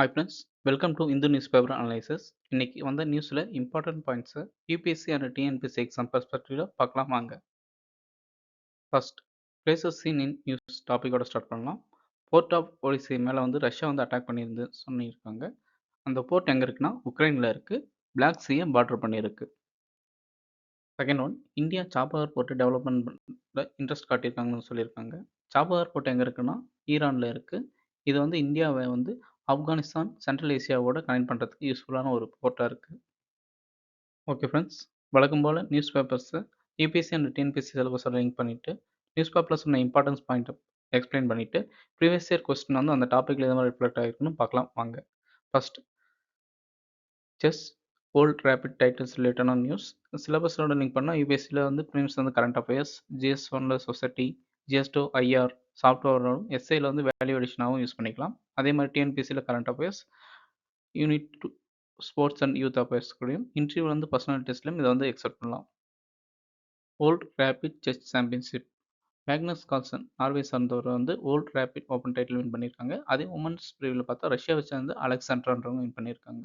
Hi friends welcome to Hindu newspaper analysis இன்னைக்கு வந்த நியூஸில் இம்பார்ட்டன்ட் பாயிண்ட்ஸை யூபிஎஸ்சி அண்ட் டிஎன்பிஎஸ்சி எக்ஸாம் பர்ஸ்பெக்டிவில் பார்க்கலாம் வாங்க. First places seen in news டாப்பிக்கோட start பண்ணலாம். போர்ட் ஆஃப் ஒலிசி மேலே வந்து ரஷ்யா வந்து அட்டாக் பண்ணியிருந்து சொல்லியிருக்காங்க அந்த போர்ட் எங்கே இருக்குன்னா உக்ரைனில் இருக்குது பிளாக் சீயை பார்டர் பண்ணியிருக்கு. Second one India Chabahar port development interest காட்டியிருக்காங்கன்னு சொல்லியிருக்காங்க. சாபஹார் போர்ட் எங்கே இருக்குன்னா ஈரானில் இருக்குது இது வந்து இந்தியாவை வந்து ஆப்கானிஸ்தான் சென்ட்ரல் ஏசியாவோட கனெக்ட் பண்ணுறதுக்கு யூஸ்ஃபுல்லான ஒரு போர்ட்டாக இருக்குது ஓகே ஃப்ரெண்ட்ஸ் வழக்கம் போல் நியூஸ் பேப்பர்ஸை யூபிஎஸ்சி அண்ட் டிஎன்பிஎஸ்சி சிலபஸோட லிங்க் பண்ணிவிட்டு நியூஸ் பேப்பரில் சொன்ன இம்பார்ட்டன்ஸ் பாயிண்ட்டை எக்ஸ்பிளைன் பண்ணிவிட்டு ப்ரீவியஸ் இயர் கொஸ்டின் வந்து அந்த டாப்பிக்கில் எது மாதிரி ரிஃப்ளெக்ட் ஆகிருக்குன்னு பார்க்கலாம். வாங்க. First chess world rapid titles ரிலேட்டடான நியூஸ் சிலபஸோட லிங்க் பண்ணால் யூபிஎஸ்சியில் வந்து ப்ரீமியம்ஸ் வந்து கரண்ட் அஃபேர்ஸ் ஜிஎஸ் ஒன்ல சொசைட்டி ஜிஎஸ்டோ ஐஆர் சாஃப்ட்வேரும் எஸ்ஐயில் வந்து வேல்யூ அடிஷனாகவும் யூஸ் பண்ணிக்கலாம். அதே மாதிரி டிஎன்பிசியில் current affairs unit two sports and youth affairs கூடயும் இன்டர்வியூ வந்து பர்சனல் டெஸ்ட்லையும் இதை வந்து எக்ஸப்ட் பண்ணலாம். World rapid chess championship Magnus Carlsen Norway சார்ந்தவர் வந்து world rapid open title win பண்ணியிருக்காங்க அதே உமன்ஸ் பிரிவில் பார்த்தா ரஷ்யாவை சேர்ந்து அலெக்சாண்ட்ரான்றவங்க வின் பண்ணியிருக்காங்க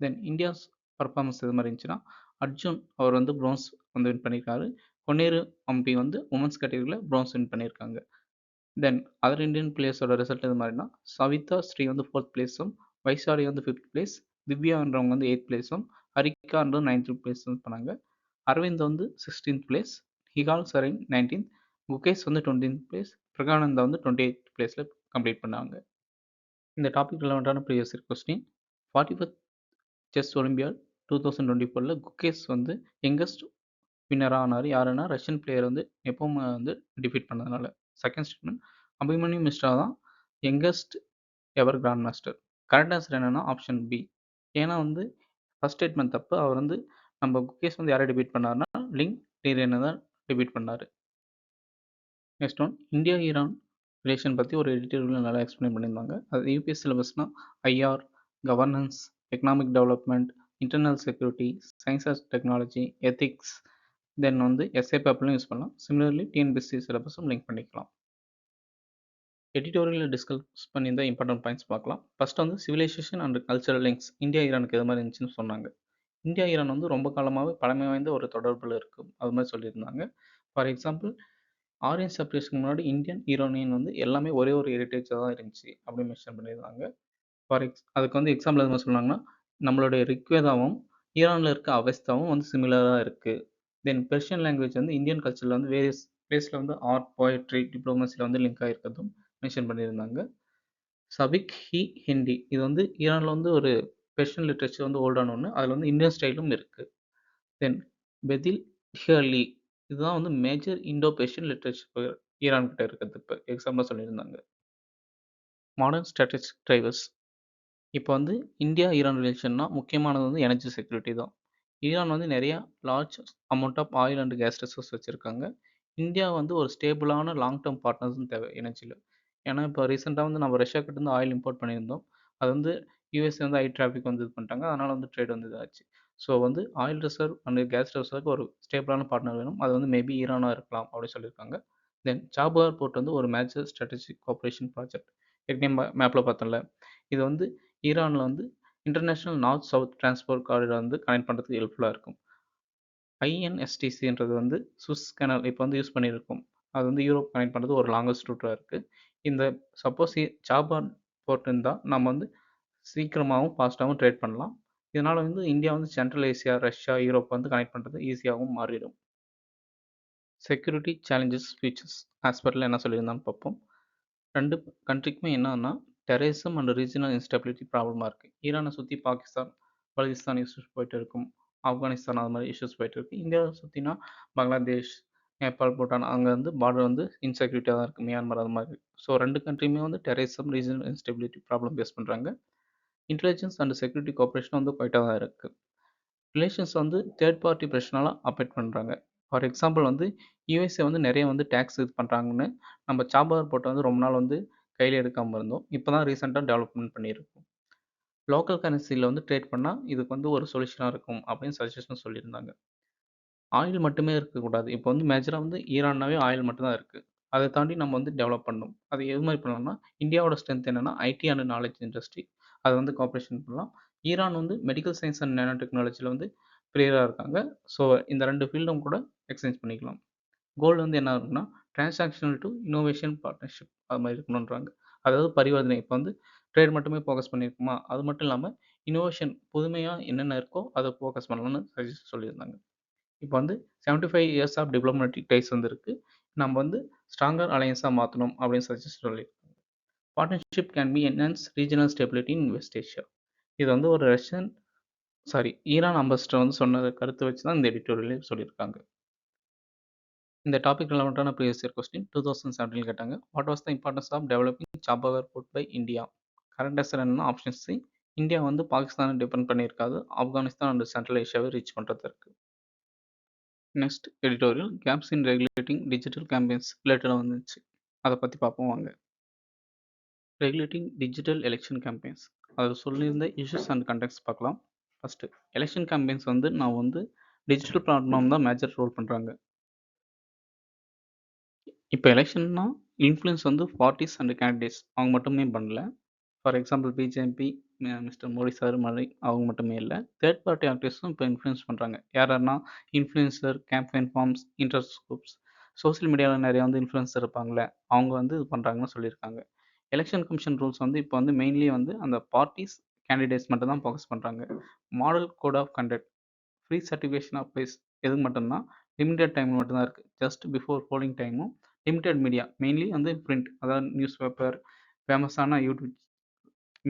தென் இந்தியாஸ் பர்ஃபார்மன்ஸ் இது மாதிரி இருந்துச்சுன்னா அர்ஜுன் அவர் வந்து ப்ரோன்ஸ் வந்து வின் பண்ணியிருக்காரு பொன்னேரு அம்பி வந்து உமன்ஸ் கேட்டகரியில் ப்ரோன்ஸ் வின் பண்ணியிருக்காங்க. தென் அதர் இந்தியன் பிளேயர்ஸோட ரிசல்ட் இது மாதிரினா சவிதா ஸ்ரீ வந்து ஃபோர்த் பிளேஸும் வைசாலி வந்து ஃபிஃப்த் பிளேஸ் திவ்யான்றவங்க வந்து எயித் பிளேஸும் ஹரிகான்றது நைன்த் பிளேஸ் பண்ணாங்க. அரவிந்த் வந்து sixteenth place Nihal Sarin nineteenth Gukesh வந்து டுவெண்ட்டீன்த் பிளேஸ் பிரகானந்தா வந்து டுவெண்ட்டி எயித் பிளேஸில் கம்ப்ளீட் பண்ணாங்க. இந்த topic ரிலவெண்ட்டான previous question forty first chess olympiad two thousand twenty ஃபோரில் குகேஷ் வந்து யங்கஸ்ட் வின்னராக ஆனார். யாருன்னா ரஷ்யன் பிளேயர் வந்து எப்பவும் வந்து டிஃபீட் பண்ணதுனால செகண்ட் ஸ்டேட்மெண்ட் அபிமன்யு மிஸ்ரா தான் youngest ever grand master correct answer என்னென்னா ஆப்ஷன் பி ஏன்னா வந்து ஃபஸ்ட் ஸ்டேட்மெண்ட் தப்பு. அவர் வந்து நம்ம குக்கேஸ் வந்து யாரை டிபீட் பண்ணார்னா லிங்க் டீரியனை தான் டிபீட் பண்ணார். Next one India Iran relation பற்றி ஒரு எடிட்டோரியல் நல்லா எக்ஸ்பிளைன் பண்ணியிருந்தாங்க. அது UPS சிலபஸ்னால் IR governance economic development internal security science and technology ethics then வந்து எஸ்ஏ பேப்பர்லையும் யூஸ் பண்ணலாம். சிமிலர்லி டிஎன்பிஎஸ்சி சிலபஸும் லிங்க் பண்ணிக்கலாம். எடிட்டோரியலில் டிஸ்கஸ் பண்ணியிருந்த இம்பார்ட்டன்ட் பாயிண்ட்ஸ் பார்க்கலாம். ஃபஸ்ட் வந்து civilisation and cultural links India ஈரானுக்கு எது மாதிரி இருந்துச்சுன்னு சொன்னாங்க. இந்தியா ஈரான் வந்து ரொம்ப காலமாகவே பழமை வாய்ந்த ஒரு தொடர்பில் இருக்கும் அது மாதிரி சொல்லியிருந்தாங்க. ஃபார் எக்ஸாம்பிள் ஆரியன் செப்பரேஷனுக்கு முன்னாடி இந்தியன் ஈரானியன் வந்து எல்லாமே ஒரே ஒரு ஹெரிட்டேஜாக தான் இருந்துச்சு அப்படின்னு மென்ஷன் பண்ணியிருந்தாங்க. ஃபார் எக்ஸ் அதுக்கு வந்து எக்ஸாம்பிள் எது மாதிரி சொன்னாங்கன்னா நம்மளுடைய ரிக்வேதாவும் ஈரானில் இருக்க அவஸ்தாவும் வந்து சிமிலராக இருக்குது தென் பெர்ஷியன் லாங்குவேஜ் வந்து இந்தியன் கல்ச்சரில் வந்து வேரியஸ் பிளேஸில் வந்து ஆர்ட் போயட்ரி டிப்ளமசியில் வந்து லிங்க் ஆகிருக்கிறதும் மென்ஷன் பண்ணியிருந்தாங்க. சபிக் ஹி ஹிந்தி இது வந்து ஈரானில் வந்து ஒரு பெர்ஷியன் லிட்ரேச்சர் வந்து ஓல்டான ஒன்று அதில் வந்து இந்தியன் ஸ்டைலும் இருக்குது தென் பெதில் ஹியர்லி இதுதான் வந்து major Indo Persian literature Iran கிட்ட இருக்கிறது இப்போ எக்ஸாம்பிளாக சொல்லியிருந்தாங்க. மாடர்ன் ஸ்ட்ராட்டஜிக் டிரைவர்ஸ் இப்போ வந்து இந்தியா ஈரான் ரிலேஷன்னா முக்கியமானது வந்து எனர்ஜி செக்யூரிட்டி தான். ஈரான் வந்து நிறையா large amount of oil and gas resource வச்சுருக்காங்க. இந்தியா வந்து ஒரு ஸ்டேபிளான லாங் டேர்ம் பார்ட்னர்ஸும் தேவை எனர்ஜியில் ஏன்னா இப்போ ரீசெண்டாக வந்து நம்ம ரஷ்யாக்கிட்ட இருந்து ஆயில் இம்போர்ட் பண்ணியிருந்தோம். அது வந்து யூஎஸ் வந்து ஐ டிராஃபிக் வந்து இது பண்ணிட்டாங்க. அதனால் வந்து ட்ரேட் வந்து இதாச்சு. ஸோ வந்து ஆயில் ரிசர்வ் அண்ட் கேஸ் ரிசர்வ்க்கு ஒரு ஸ்டேபிளான பார்ட்னர் வேணும். அது வந்து மேபி ஈரானாக இருக்கலாம் அப்படின்னு சொல்லியிருக்காங்க. தென் சாபுகார் போர்ட் வந்து ஒரு மேஜர் ஸ்ட்ராட்டஜிக் கோஆப்ரேஷன் ப்ராஜெக்ட் ஏற்கனவே மேப்பில் பார்த்தோம்ல இது வந்து ஈரானில் வந்து international north south transport corridor வந்து கனெக்ட் பண்ணுறதுக்கு ஹெல்ப்ஃபுல்லாக இருக்கும். ஐஎன்எஸ்டிசின்றது வந்து சுஸ் கேனல் இப்போ வந்து யூஸ் பண்ணியிருக்கோம் அது வந்து யூரோப் கனெக்ட் பண்ணுறது ஒரு லாங்கஸ்ட் ரூட்டாக இருக்குது இந்த சப்போஸ் சாபான் போர்ட் இருந்தால் நம்ம வந்து சீக்கிரமாகவும் ஃபாஸ்ட்டாகவும் ட்ரேட் பண்ணலாம். இதனால் வந்து இந்தியா வந்து சென்ட்ரல் ஏசியா ரஷ்யா யூரோப் வந்து கனெக்ட் பண்ணுறது ஈஸியாகவும் மாறிடும். செக்யூரிட்டி சேலஞ்சஸ் ஃபியூச்சர்ஸ் ஹாஸ்பிட்டலில் என்ன சொல்லியிருந்தான்னு பார்ப்போம். ரெண்டு கண்ட்ரிக்குமே என்னன்னா டெரரிசம் அண்ட் ரீஜனல் இன்ஸ்டபிலிட்டி ப்ராப்ளமாக இருக்குது ஈரானை சுற்றி பாகிஸ்தான் பலுதிஸ்தான் இஷ்யூஸ் போயிட்டு இருக்கும். ஆப்கானிஸ்தான் அது மாதிரி இஷ்யூஸ் போயிட்டு இருக்குது இந்தியாவை சுற்றினா பங்களாதேஷ் நேபாள் பூட்டான் அங்கே வந்து பார்டர் வந்து இன்செக்யூரிட்டியாக தான் இருக்குது மியான்மர் அது மாதிரி. ஸோ ரெண்டு கண்ட்ரியுமே வந்து terrorism regional instability problem face பண்ணுறாங்க இன்டெலிஜென்ஸ் அண்ட் செக்யூரிட்டி கோஆப்ரேஷன் வந்து குவைட்டாக தான் இருக்குது ரிலேஷன்ஸ் வந்து தேர்ட் பார்ட்டி பிரச்சனால அஃபெக்ட் பண்ணுறாங்க ஃபார் எக்ஸாம்பிள் வந்து யூஎஸ்ஏ வந்து நிறைய வந்து டேக்ஸ் இது பண்ணுறாங்கன்னு நம்ம சாபார் போட்டு வந்து ரொம்ப நாள் வந்து கையில் எடுக்காமல் இருந்தோம். இப்போ தான் ரீசெண்டாக டெவலப்மெண்ட் பண்ணியிருக்கோம். லோக்கல் கரன்சியில் வந்து ட்ரேட் பண்ணால் இதுக்கு வந்து ஒரு சொல்யூஷனாக இருக்கும் அப்படின்னு சஜஷன் சொல்லியிருந்தாங்க. ஆயில் மட்டுமே இருக்கக்கூடாது இப்போ வந்து மேஜராக வந்து ஈரான்னாவே ஆயில் மட்டும்தான் இருக்குது அதை தாண்டி நம்ம வந்து டெவலப் பண்ணணும். அது எது மாதிரி பண்ணலாம்னா இந்தியாவோட ஸ்ட்ரென்த் என்னென்னா ஐடி அண்ட் நாலேஜ் இண்டஸ்ட்ரி அதை வந்து கோஆப்ரேஷன் பண்ணலாம். ஈரான் வந்து மெடிக்கல் சயின்ஸ் அண்ட் நேனோ டெக்னாலஜியில் வந்து பிளேயராக இருக்காங்க. ஸோ இந்த ரெண்டு ஃபீல்டும் கூட எக்ஸ்சேஞ்ச் பண்ணிக்கலாம். கோல் வந்து என்ன இருக்குன்னா டிரான்சாக்ஷனல் டு இன்னோவேஷன் பார்ட்னர்ஷிப் அது மாதிரி இருக்கணுன்றாங்க அதாவது பரிவர்த்தனை. இப்போ வந்து ட்ரேட் மட்டுமே ஃபோக்கஸ் பண்ணியிருக்குமா அது மட்டும் இல்லாமல் இனோவேஷன் புதுமையாக என்னென்ன இருக்கோ அதை ஃபோக்கஸ் பண்ணலாம்னு சஜஸ்ட் சொல்லியிருந்தாங்க. இப்போ வந்து seventy five years of diplomatic ties வந்து இருக்குது நம்ம வந்து ஸ்ட்ராங்கர் அலையன்ஸாக மாற்றணும் அப்படின்னு சஜஸ்ட் சொல்லியிருக்காங்க. Partnership can be enhance regional stability in west Asia இது வந்து ஒரு ரஷ்யன் சாரி ஈரான் அம்பஸ்டர் வந்து சொன்ன கருத்தை வச்சு தான் இந்த எடிட்டோரியலே சொல்லியிருக்காங்க. இந்த topic ரிலவெண்ட்டான previous year question two thousand seventeen கேட்டாங்க. What was the importance of developing Chabahar port by India correct answer என்ன ஆப்ஷன் சி இந்தியா வந்து பாகிஸ்தானை டிபெண்ட் பண்ணியிருக்காது. ஆப்கானிஸ்தான் அண்ட் சென்ட்ரல் ஏஷியாவை ரீச் பண்ணுறதுக்கு next editorial gaps in regulating digital campaigns ரிலேட்டடாக வந்துச்சு. அதை பற்றி பார்ப்போம் வாங்க. ரெகுலேட்டிங் டிஜிட்டல் எலெக்ஷன் கேம்பெயின்ஸ் அதில் சொல்லியிருந்த இஷ்யூஸ் அண்ட் கண்டெக்ட்ஸ் பார்க்கலாம். ஃபஸ்ட்டு எலெக்ஷன் கேம்பெயின்ஸ் வந்து நான் வந்து டிஜிட்டல் பிளாட்ஃபார்ம் தான் மேஜர் ரோல் பண்ணுறாங்க இப்போ எலெக்ஷன்னா இன்ஃப்ளூயன்ஸ் வந்து பார்ட்டிஸ் அண்ட் கேண்டிடேட்ஸ் அவங்க மட்டுமே பண்ணல. For example BJP mister Modi sir மாதிரி அவங்க மட்டுமே இல்லை. தேர்ட் பார்ட்டி ஆக்டர்ஸும் இப்போ இன்ஃப்ளூயன்ஸ் பண்ணுறாங்க யாருன்னா influencer campaign farms interest groups social மீடியாவில் நிறைய வந்து இன்ஃப்ளூயன்சர் இருப்பாங்களே அவங்க வந்து இது பண்ணுறாங்கன்னு சொல்லியிருக்காங்க. எலெக்ஷன் கமிஷன் ரூல்ஸ் வந்து இப்போ வந்து மெயின்லி வந்து அந்த பார்ட்டிஸ் கேண்டிடேட்ஸ் மட்டும் தான் ஃபோக்கஸ் பண்ணுறாங்க model code of conduct free certification of place எதுக்கு மட்டும்தான் லிமிடெட் டைம் மட்டும்தான் இருக்குது ஜஸ்ட் பிஃபோர் போலிங் டைமும் லிமிடெட் மீடியா மெயின்லி வந்து பிரிண்ட் அதாவது நியூஸ் பேப்பர் ஃபேமஸான யூடியூப்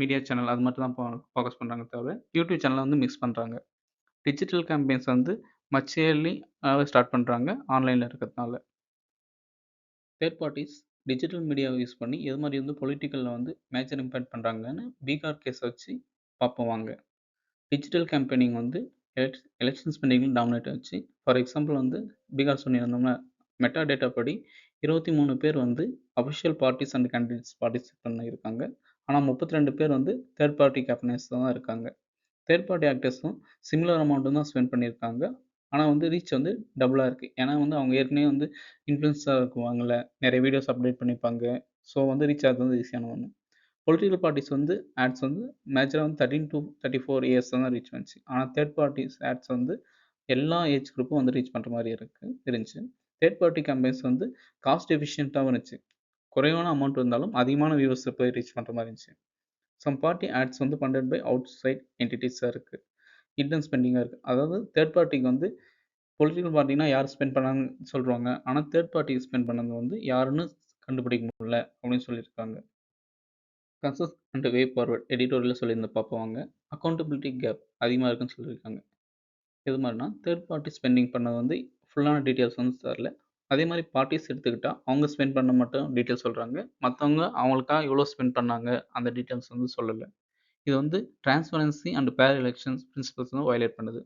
மீடியா சேனல் அது மட்டும் தான் ஃபோக்கஸ் பண்ணுறாங்க தவிர யூடியூப் சேனலை வந்து மிக்ஸ் பண்ணுறாங்க டிஜிட்டல் கேம்பெயின்ஸ் வந்து மச்சேர்லி ஸ்டார்ட் பண்ணுறாங்க ஆன்லைனில் இருக்கிறதுனால. தேர்ட் பார்ட்டிஸ் டிஜிட்டல் மீடியாவை யூஸ் பண்ணி எது மாதிரி வந்து பொலிட்டிக்கலில் வந்து மேஜர் இம்பேக்ட் பண்ணுறாங்கன்னு பீகார் கேஸ் வச்சு பார்ப்போம் வாங்க. டிஜிட்டல் கேம்பெயினிங் வந்து எலெக்ஷ் எலெக்ஷன் ஸ்பெண்டிங் டாமினேட் ஆச்சு. ஃபார் எக்ஸாம்பிள் வந்து பீகார் சொல்லியிருந்தோம்னா மெட்டா டேட்டா படி இருபத்தி மூணு பேர் வந்து official parties and candidates participate பண்ணியிருக்காங்க ஆனால் முப்பத்தி ரெண்டு பேர் வந்து தேர்ட் பார்ட்டி கேப்டனர்ஸ் தான் இருக்காங்க. தேர்ட் பார்ட்டி ஆக்டர்ஸும் சிமிலர் அமௌண்ட்டும் தான் ஸ்பெண்ட் பண்ணியிருக்காங்க ஆனால் வந்து ரீச் வந்து டபுளாக இருக்குது ஏன்னா வந்து அவங்க ஏற்கனவே வந்து இன்ஃப்ளூன்ஸாக இருக்குவாங்கள்ல நிறைய வீடியோஸ் அப்டேட் பண்ணிப்பாங்க ஸோ வந்து ரீச் ஆகிறது வந்து ஈஸியான ஒன்று பொலிட்டிக்கல் பார்ட்டிஸ் வந்து ஆட்ஸ் வந்து மேஜராக வந்து thirteen to thirty four years தான் ரீச் வந்துச்சு. ஆனால் தேர்ட் பார்ட்டிஸ் ஆட்ஸ் வந்து எல்லா ஏஜ் குரூப்பும் வந்து ரீச் பண்ணுற மாதிரி இருக்குது இருந்துச்சு தேர்ட் பார்ட்டி கம்பெனிஸ் வந்து காஸ்ட் எஃபிஷியண்ட்டாகவும் இருந்துச்சு. குறைவான அமௌண்ட் இருந்தாலும் அதிகமான வியூவர்ஸை போய் ரீச் பண்ணுற மாதிரி இருந்துச்சு. சம் பார்ட்டி ஆட்ஸ் வந்து பண்டட் பை அவுட் சைட் என்டிட்டிஸாக இருக்குது இன்டர்ன் ஸ்பெண்டிங்காக இருக்குது அதாவது தேர்ட் பார்ட்டிக்கு வந்து பொலிட்டிக்கல் பார்ட்டினா யார் ஸ்பெண்ட் பண்ணாங்கன்னு சொல்கிறாங்க ஆனால் தேர்ட் பார்ட்டி ஸ்பெண்ட் பண்ணது வந்து யாருன்னு கண்டுபிடிக்க முடியல அப்படின்னு சொல்லியிருக்காங்க. கன்சஸ் அண்ட் வே ஃபார்வர்ட் எடிட்டோரியலில் சொல்லியிருந்த பார்ப்போம் அக்கௌண்டபிலிட்டி கேப் அதிகமாக இருக்குன்னு சொல்லியிருக்காங்க. எது மாதிரினா தேர்ட் பார்ட்டி ஸ்பெண்டிங் பண்ணது வந்து ஃபுல்லான டீட்டெயில்ஸ் வந்து தரல. அதே மாதிரி பார்ட்டிஸ் எடுத்துக்கிட்டால் அவங்க ஸ்பெண்ட் பண்ண மட்டும் டீட்டெயில்ஸ் சொல்கிறாங்க மற்றவங்க அவங்களுக்காக எவ்வளோ ஸ்பெண்ட் பண்ணாங்க அந்த டீட்டெயில்ஸ் வந்து சொல்லலை. இது வந்து transparency and fair elections principles வந்து வயலேட் பண்ணுது.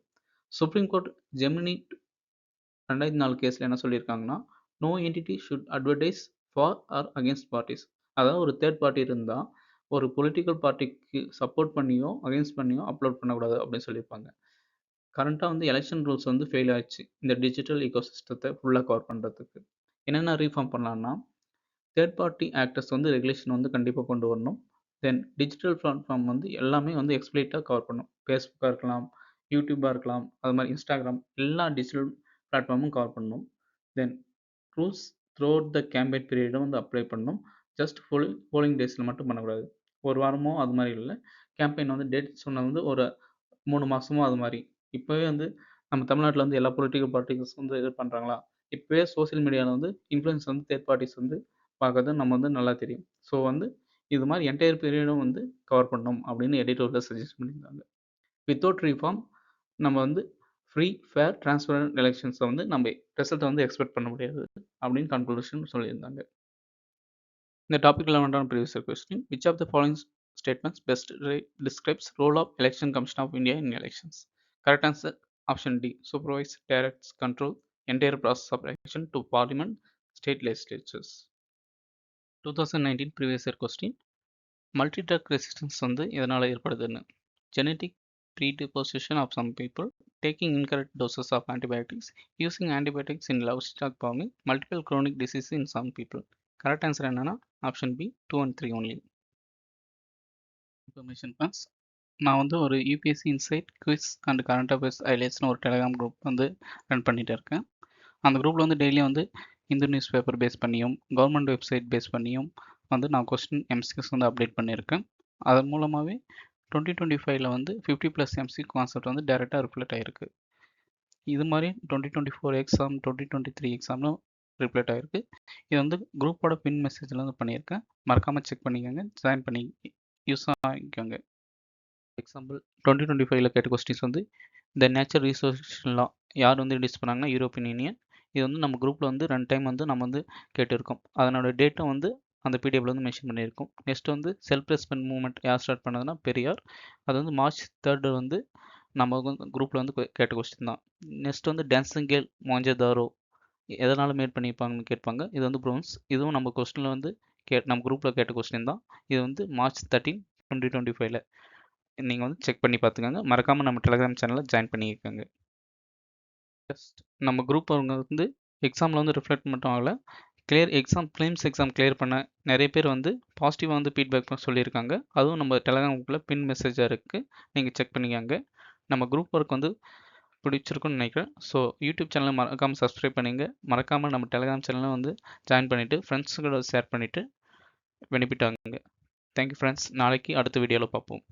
சுப்ரீம் கோர்ட் ஜெமினி ரெண்டாயிரத்தி நாலு கேஸில் என்ன சொல்லியிருக்காங்கன்னா no entity should advertise for or against parties அதாவது ஒரு தேர்ட் பார்ட்டி இருந்தால் ஒரு பொலிட்டிக்கல் பார்ட்டிக்கு சப்போர்ட் பண்ணியோ அகேன்ஸ்ட் பண்ணியோ அப்லோட் பண்ணக்கூடாது அப்படின்னு சொல்லியிருப்பாங்க. கரண்ட்டாக வந்து எலெக்ஷன் ரூல்ஸ் வந்து ஃபெயில் ஆயிடுச்சு. இந்த டிஜிட்டல் ஈகோ சிஸ்டத்தை ஃபுல்லாக கவர் பண்ணுறதுக்கு என்னென்ன ரீஃபார்ம் பண்ணலான்னா தேர்ட் பார்ட்டி ஆக்டர்ஸ் வந்து ரெகுலேஷன் வந்து கண்டிப்பாக கொண்டு வரணும். தென் டிஜிட்டல் பிளாட்ஃபார்ம் வந்து எல்லாமே வந்து எக்ஸ்பிளைட்டாக கவர் பண்ணும் ஃபேஸ்புக்காக இருக்கலாம் யூடியூப்பாக இருக்கலாம் அது மாதிரி இன்ஸ்டாகிராம் எல்லா டிஜிட்டல் பிளாட்ஃபார்மும் கவர் பண்ணணும். Then rules throughout the campaign பீரியடும் வந்து அப்ளை பண்ணணும். ஜஸ்ட் போலி போலிங் டேஸில் மட்டும் பண்ணக்கூடாது. ஒரு வாரமோ அது மாதிரி இல்லை. கேம்பெயின் வந்து டேட் சொன்னது வந்து ஒரு மூணு மாதமோ அது மாதிரி. இப்போவே வந்து நம்ம தமிழ்நாட்டில் வந்து எல்லா பொலிட்டிக்கல் பார்ட்டிஸ் வந்து இது பண்ணுறாங்களா இப்போவே சோசியல் மீடியாவில் வந்து இன்ஃப்ளூயன்ஸ் வந்து தேர்ட் பார்ட்டிஸ் வந்து பார்க்கறது நம்ம வந்து நல்லா தெரியும். ஸோ வந்து இது மாதிரி என்டையர் பீரியடும் வந்து கவர் பண்ணணும் அப்படின்னு எடிட்டோரில் சஜஸ்ட் பண்ணியிருந்தாங்க. வித்தவுட் ரீஃபார்ம் நம்ம வந்து ஃப்ரீ ஃபேர் டிரான்ஸ்பரண்ட் எலெக்ஷன்ஸை வந்து நம்ம ரிசல்ட்டை வந்து எக்ஸ்பெக்ட் பண்ண முடியாது அப்படின்னு கன்க்ளூஷன் சொல்லியிருந்தாங்க. இந்த டாப்பிக்கில் வேண்டாம் previous question which of the following statements best describes role of election commission of India in elections correct answer option D supervise directs control entire process of election to parliament state legislatures two thousand nineteen previous year question multi drug resistance வந்து எதனால் ஏற்படுதுன்னு genetic predisposition of some people taking incorrect doses of antibiotics using antibiotics in livestock farming multiple chronic disease in some people correct answer என்னன்னா option B two and three only information friends நான் வந்து ஒரு UPSC insight quiz and current affairs ஹைலைட்ஸ்னு ஒரு telegram group வந்து run பண்ணிட்டு இருக்கேன். அந்த குரூப்பில் வந்து டெய்லியும் வந்து இந்து நியூஸ் பேப்பர் பேஸ் பண்ணியும் கவர்மெண்ட் வெப்சைட் பேஸ் பண்ணியும் வந்து நான் கொஸ்டின் எம்சிக்ஸ் வந்து அப்டேட் பண்ணியிருக்கேன். அதன் மூலமாகவே டுவெண்ட்டி டுவெண்ட்டி ஃபைவ்ல வந்து ஃபிஃப்டி ப்ளஸ் எம்சி கான்செப்ட் வந்து டேரெக்டாக ரிஃப்ளெக்ட் ஆகிருக்கு இது மாதிரி twenty twenty four exam twenty twenty three எக்ஸாம்னு ரிப்ளேட் ஆகிருக்கு இது வந்து குரூப்போட பின் மெசேஜில் வந்து பண்ணியிருக்கேன். மறக்காமல் செக் பண்ணிக்கோங்க. ஜாயின் பண்ணி யூஸ் ஆகிக்கோங்க. எக்ஸாம்பிள் டுவெண்ட்டி டுவெண்ட்டி ஃபைவ்ல கேட்ட கொஸ்டின்ஸ் வந்து இந்த நேச்சர் ரிசோர்ஸ் லா யார் வந்து இன்ட்ரடியூஸ் பண்ணாங்கன்னா யூரோப்பியன் யூனியன் இது வந்து நம்ம குரூப்பில் வந்து ரெண்டு டைம் வந்து நம்ம வந்து கேட்டிருக்கோம். அதனோட டேட்டும் வந்து அந்த பிடிஎஃப்ல வந்து மென்ஷன் பண்ணியிருக்கோம். நெக்ஸ்ட் வந்து செல்ஃப் ரெஸ்பெண்ட் மூவ்மெண்ட் யார் ஸ்டார்ட் பண்ணதுன்னா பெரியார். அது வந்து மார்ச் தேர்டு வந்து நம்ம குரூப்பில் வந்து கேட்ட கொஸ்டின் தான். நெக்ஸ்ட் வந்து டான்சிங் கேல் மோஞ்சதாரோ எதனால் மேட் பண்ணியிருப்பாங்கன்னு கேட்பாங்க. இது வந்து ப்ரோன்ஸ் இதுவும் நம்ம கொஸ்டினில் வந்து கே நம்ம குரூப்பில் கேட்ட கொஸ்டின் தான். இது வந்து மார்ச் தேர்ட்டீன் டுவெண்ட்டி டுவெண்ட்டி ஃபைவ்ல நீங்கள் வந்து செக் பண்ணி பார்த்துக்கோங்க. மறக்காமல் நம்ம டெலிகிராம் சேனலில் ஜாயின் பண்ணியிருக்கோங்க ஜஸ்ட் நம்ம குரூப் அவங்க வந்து எக்ஸாமில் வந்து ரிஃப்ளெக்ட் மட்டும் ஆகலை. Clear exam prelims exam clear பண்ண நிறைய பேர் வந்து பாசிட்டிவாக வந்து ஃபீட்பேக் சொல்லியிருக்காங்க. அதுவும் நம்ம டெலகிராம் குரூப்பில் பின் மெசேஜாக இருக்குது நீங்கள் செக் பண்ணிக்காங்க. நம்ம குரூப் ஒர்க் வந்து பிடிச்சிருக்குன்னு நினைக்கிறேன். ஸோ யூடியூப் சேனலை மறக்காமல் சப்ஸ்கிரைப் பண்ணிங்க. மறக்காமல் நம்ம டெலகிராம் சேனலை வந்து ஜாயின் பண்ணிவிட்டு ஃப்ரெண்ட்ஸுங்களோட ஷேர் பண்ணிவிட்டு பெனிஃபிட் ஆகுங்க. தேங்க்யூ ஃப்ரெண்ட்ஸ் நாளைக்கு அடுத்த வீடியோவில் பார்ப்போம்.